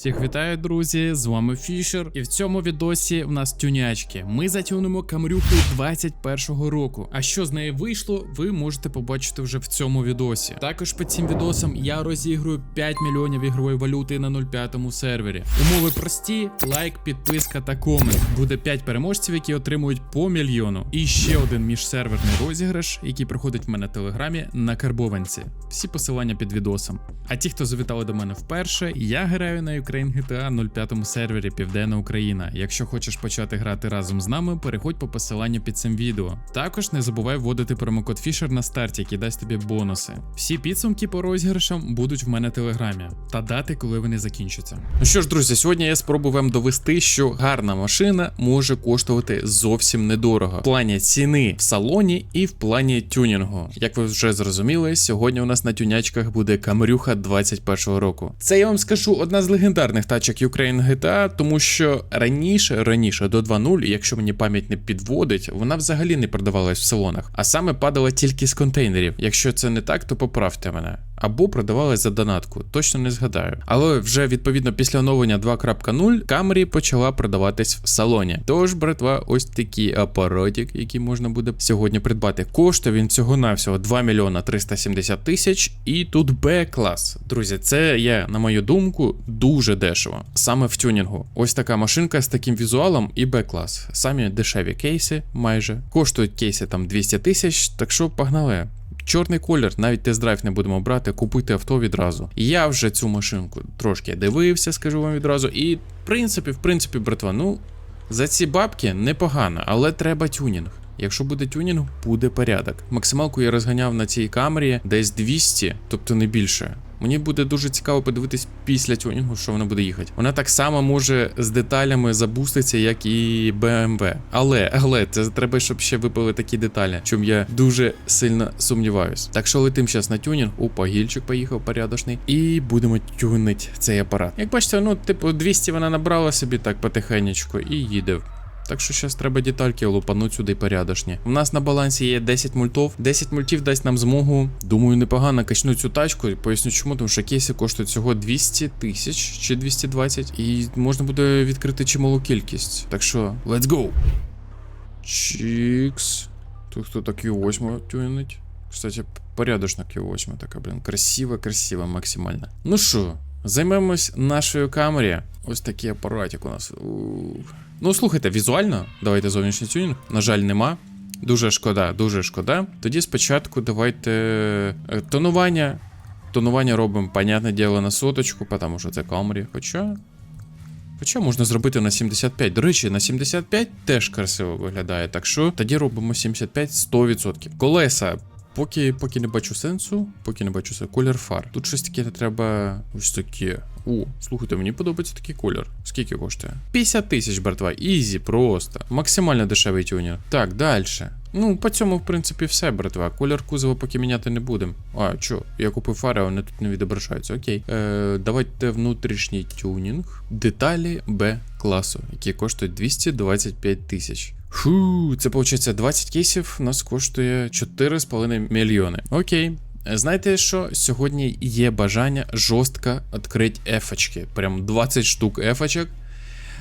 Всіх вітаю, друзі! З вами Фішер. І в цьому відосі в нас тюнячки. Ми затюнемо камрюху 21-го року. А що з неї вийшло, ви можете побачити вже в цьому відосі. Також під цим відосом я розіграю 5 мільйонів ігрової валюти на 0,5 сервері. Умови прості: лайк, підписка та комент. Буде 5 переможців, які отримують по мільйону. І ще один міжсерверний розіграш, який проходить в мене в телеграмі на карбованці. Всі посилання під відосом. А ті, хто завітали до мене вперше, я граю на Ukraine GTA 05 сервері Південна Україна. Якщо хочеш почати грати разом з нами, переходь по посиланню під цим відео. Також не забувай вводити промокод Fisher на старті, який дасть тобі бонуси. Всі підсумки по розіграшам будуть в мене в телеграмі та дати, коли вони закінчаться. Ну що ж, друзі, сьогодні я спробую вам довести, що гарна машина може коштувати зовсім недорого в плані ціни в салоні і в плані тюнінгу. Як ви вже зрозуміли, сьогодні у нас на тюнячках буде камерюха 21-го року. Це я вам скажу одна з легендарних тачок Ukraine GTA, тому що раніше, раніше до 2.0, якщо мені пам'ять не підводить, вона взагалі не продавалась в салонах, а саме падала тільки з контейнерів. Якщо це не так, то поправте мене. Або продавалась за донатку, точно не згадаю. Але вже відповідно після оновлення 2.0 Camry почала продаватись в салоні. Тож, братва, ось такий апаратик, який можна буде сьогодні придбати. Коштує він всього навсього 2 мільйона 370 тисяч. І тут Б-клас. Друзі, це є, на мою думку, дуже дешево. Саме в тюнінгу. Ось така машинка з таким візуалом і Б-клас. Самі дешеві кейси майже. Коштують кейси там 200 тисяч, так що погнали. Чорний колір, навіть тест-драйв не будемо брати, купити авто відразу. Я вже цю машинку трошки дивився, скажу вам відразу. І в принципі, в принципі, братва, ну за ці бабки непогано, але треба тюнінг. Якщо буде тюнінг, буде порядок. Максималку я розганяв на цій камері десь 200, тобто не більше. Мені буде дуже цікаво подивитись після тюнінгу, що вона буде їхати. Вона так само може з деталями забуститися, як і BMW. Але, але це треба, щоб ще випали такі деталі, чим я дуже сильно сумніваюсь. Так що летим зараз на тюнінг. Опа, гільчик поїхав порядочний. І будемо тюнити цей апарат. Як бачите, ну, типу, 200 вона набрала собі так потихенечку і їде. Так що зараз треба детальки лупануть сюди порядочні. У нас на балансі є 10 мультов. 10 мультів дасть нам змогу, думаю, непогано качнути цю тачку. Поясню чому, тому що кейси коштують всього 200 тисяч чи 220, і можна буде відкрити чималу кількість. Так що, let's go! Чікс. Тут хто так Q8 тюнить. Кстати, порядочна Q8 така, блін. Красиво, красиво, максимально. Ну що, займемось нашою камері. Ось такий апаратик у нас. Ну, слухайте, візуально, давайте зовнішній тюнінг. На жаль, нема. Дуже шкода, дуже шкода. Тоді спочатку давайте е, тонування. Тонування робимо, понятне діло, на соточку, тому що це камері. Хоча. Хоча можна зробити на 75. До речі, на 75 теж красиво виглядає. Так що тоді робимо 75 100%. Колеса. Поки, поки не бачу сенсу, поки не бачу сенсу. Колір фар. Тут щось таке треба. Ось таке. О, слухайте, мені подобається такий колір. Скільки коштує? 50 тисяч, братва. Ізі, просто. Максимально дешевий тюнінг. Так, далі. Ну, по цьому, в принципі, все, братва. Колір кузова поки міняти не будемо. А, чо? Я купив фари, а вони тут не відображаються. Окей. Е, давайте внутрішній тюнінг. Деталі Б класу, які коштують 225 тисяч. Фу, це виходить 20 кейсів у нас коштує 4,5 мільйони. Окей. Знаєте що? Сьогодні є бажання жорстко відкрити ефочки. Прям 20 штук ефочок.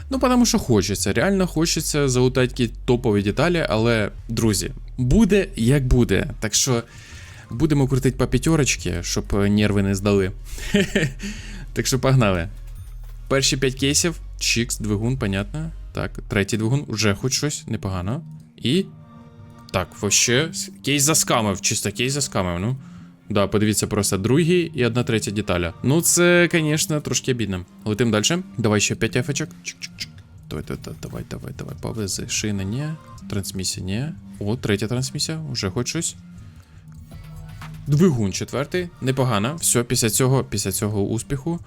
Ну, тому що хочеться, реально хочеться залутати топові деталі, але, друзі, буде як буде. Так що будемо крутити по п'ятерочки, щоб нерви не здали. Так що погнали. Перші 5 кейсів, чікс, двигун, понятно. Так, третій двигун, вже хоч щось, непогано. І. Так, вообще. Кейс заскамив, чисто кейс заскамив, ну. Да, подивіться просто другий і одна третя деталя. Ну, це, звісно, трошки обідно. Летим далі. Давай ще 5 ефочок. Чик-чик-чик. Давай, давай, давай, давай, давай, повези. Шина, ні. Трансмісія, ні. О, третя трансмісія, вже хоч щось. Двигун четвертий. Непогано. Все, після цього, після цього успіху.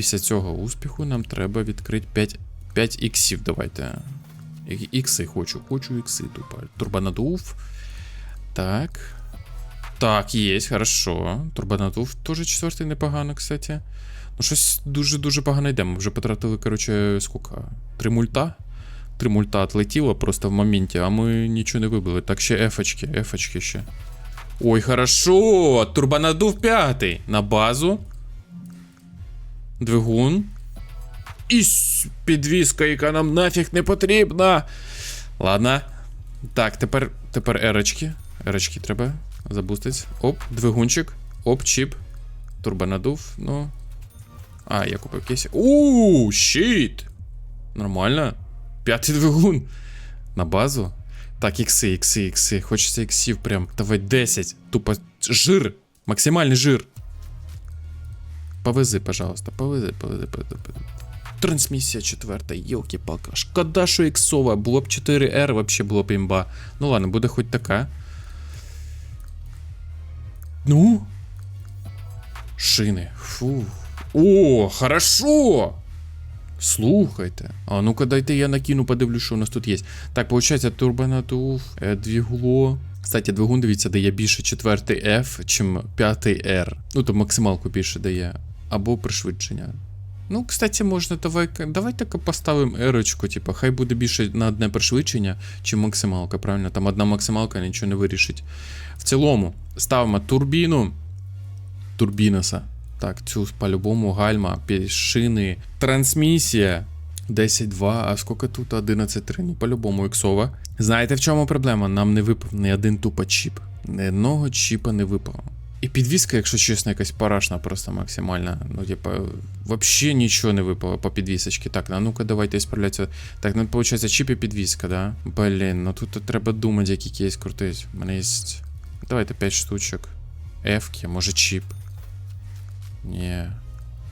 Після цього успіху нам треба відкрити 5, 5 іксів. Давайте. Ікси хочу, хочу ікси тупо. Турбонадув. Так. Так, є, хорошо. Турбонадув теж четвертий непогано, кстати. Ну, щось дуже-дуже погано йде. Ми вже потратили, коротше, скільки? Три мульта? Три мульта отлетіло просто в моменті, а ми нічого не вибили. Так, ще ефочки, ефочки ще. Ой, хорошо! Турбонадув п'ятий. На базу. Двигун. І підвіска, яка нам нафіг не потрібна. Ладно. Так, тепер, тепер ерочки. Ерочки треба забустить. Оп, двигунчик. Оп, чіп. Турбонадув, ну. А, я купив кейсі. Ууу, щит! Нормально. П'ятий двигун. На базу. Так, ікси, ікси, ікси. Хочеться іксів прям. Давай 10. Тупо жир. Максимальний жир. Повези, пожалуйста, повези, повези, повези. повези. Трансмісія четверта, йолки палка Шкода, що іксова, було б 4R, вообще було б імба. Ну ладно, буде хоч така. Ну. Шини. Фу. О, хорошо! Слухайте. А ну-ка дайте я накину, подивлюсь, що у нас тут є. Так, получається, турбонадув, е, двігло. Кстати, двигун, дивіться, дає більше четвертий F, чим п'ятий R. Ну, то максималку більше дає. Або пришвидшення. Ну, кстати, можна давай, давайте поставимо ерочку, типу, хай буде більше на одне пришвидшення, чим максималка, правильно? Там одна максималка нічого не вирішить. В цілому, ставимо турбіну. Турбіноса. Так, цю по-любому гальма, шини, трансмісія. 10-2, а скільки тут 11-3? Ну, по-любому іксова. Знаєте, в чому проблема? Нам не випав ні один тупо чіп. Ні одного чіпа не випало. І підвіска, якщо чесно, якась парашна просто максимальна. Ну, типа, вообще нічого не випало по підвісочці. Так, а ну-ка давайте справлятися. Так, ну, виходить, чіп і підвіска, да? Блін, ну тут треба думати, який кейс крутить. У мене є. Давайте 5 штучок. Ефки, може чіп. Ні.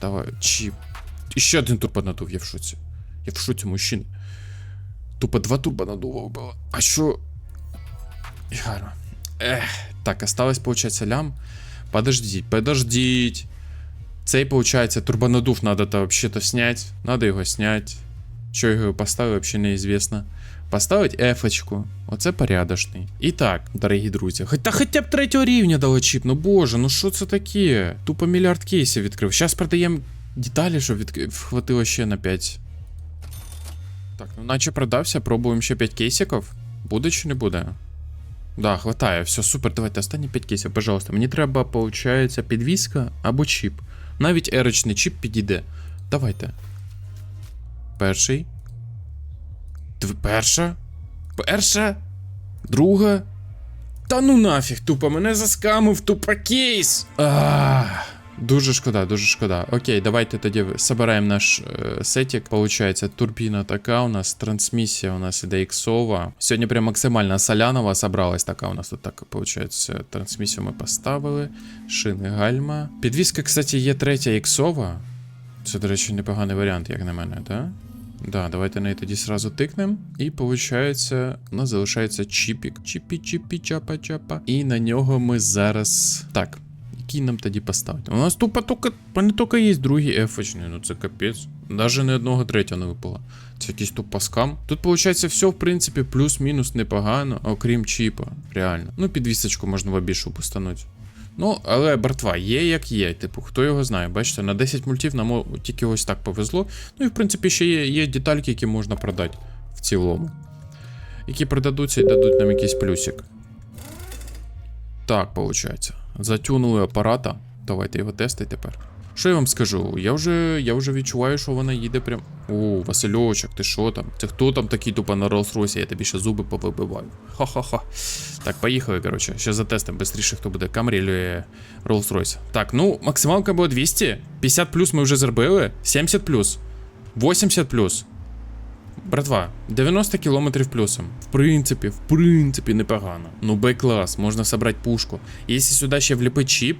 Давай, чіп. І ще один турбонадув, я в шоці. Я в шоці, мужчини. Тупо два турбонадува вбило. А що? І гарно. Ех. Так, осталось, получается, лям. Подождіть, подождіть. Цей, получается, турбонадув надо то вообще-то снять. Надо його снять. Що я його поставив, вообще неізвісно. Поставить ефочку. Оце порядочний. І так, дорогі друзі. Та хоча б третього рівня дало чіп. Ну боже, ну що це таке? Тупо мільярд кейсів відкрив. Зараз продаємо деталі, щоб від... хватило ще на 5. Так, ну наче продався, пробуємо ще 5 кейсиків. Буде чи не буде? Да, хватає, все, супер, давайте останні 5 кейсів, пожалуйста. Мені треба, получається, підвіска або чіп. Навіть ерочний чіп підійде. Давайте. Перший. Дв... Перша? Перша? Друга? Та ну нафіг, тупо мене заскамив, тупо кейс. Ах. Дуже шкода, дуже шкода. Окей, давайте тоді собираємо наш е, сетик. Получається, турбіна така у нас, трансмісія у нас іде іксова. Сьогодні прям максимально солянова собралась така у нас тут так, получається. Трансмісію ми поставили. Шини гальма. Підвіска, кстати, є третя іксова. Це, до речі, непоганий варіант, як на мене, так? Да? Да, давайте на тоді сразу тикнемо. І виходить, у нас залишається чіпік. Чіпі, чіпі, чапа, чапа. І на нього ми зараз. Так. Який нам тоді поставити? У нас тупо тільки, мене тільки є другий ефочний, ну це капець. Даже не одного третього не випало. Це якийсь тупо скам. Тут виходить все, в принципі, плюс-мінус непогано, окрім чіпа. Реально. Ну, підвісочку можна в обішу постануть. Ну, але братва, є як є. Типу, хто його знає, бачите, на 10 мультів нам тільки ось так повезло. Ну і в принципі ще є, є детальки, які можна продати в цілому. Які продадуться і дадуть нам якийсь плюсик. Так, виходить. Затюнули апарата. Давайте його тестити тепер. Що я вам скажу? Я вже, я вже відчуваю, що вона їде прям. О, Васильочок, ти що там? Це хто там такий тупо на Rolls-Royce? Я тобі ще зуби повибиваю. Ха-ха-ха. Так, поїхали, коротше. Ще затестимо швидше, хто буде Camry или Rolls-Royce. Так, ну, максималка була 200. 50 плюс ми вже зробили. 70 плюс. 80 плюс. Братва, 90 кілометрів плюсом. В принципі, в принципі, непогано. Ну, Б-клас, можна собрати пушку. Якщо сюди ще вліпити чіп,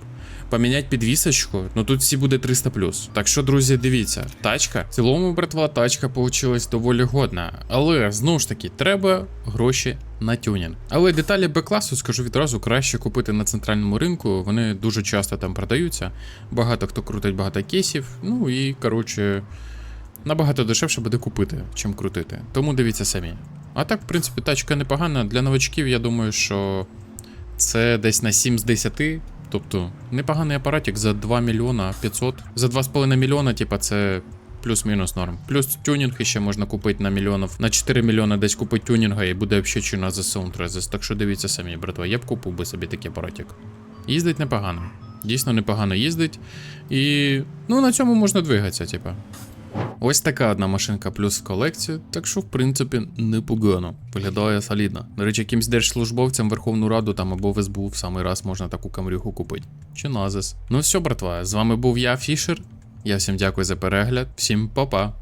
поміняти підвісочку, ну тут всі буде 300 плюс. Так що, друзі, дивіться, тачка. В цілому, братва, тачка получилась доволі годна. Але знову ж таки, треба гроші на тюнінг. Але деталі Б-класу, скажу відразу, краще купити на центральному ринку. Вони дуже часто там продаються. Багато хто крутить багато кейсів. Ну і коротше. Набагато дешевше буде купити, чим крутити. Тому дивіться самі. А так, в принципі, тачка непогана. Для новачків, я думаю, що це десь на 7 з 10. Тобто, непоганий апаратик за 2 мільйона 500. За 2,5 мільйона, типа, це плюс-мінус норм. Плюс тюнінг ще можна купити на мільйонів. На 4 мільйони десь купити тюнінга і буде взагалі чи на ЗСУ Так що дивіться самі, братва. Я б купив би собі такий апаратик. Їздить непогано. Дійсно непогано їздить. І ну на цьому можна двигатися, типа. Ось така одна машинка плюс в колекцію, так що в принципі непогано. Виглядає солідно. До речі, якимсь держслужбовцям Верховну Раду там або в СБУ в самий раз можна таку камрюху купити. Чи назис. Ну все, братва, з вами був я, Фішер. Я всім дякую за перегляд, всім па-па.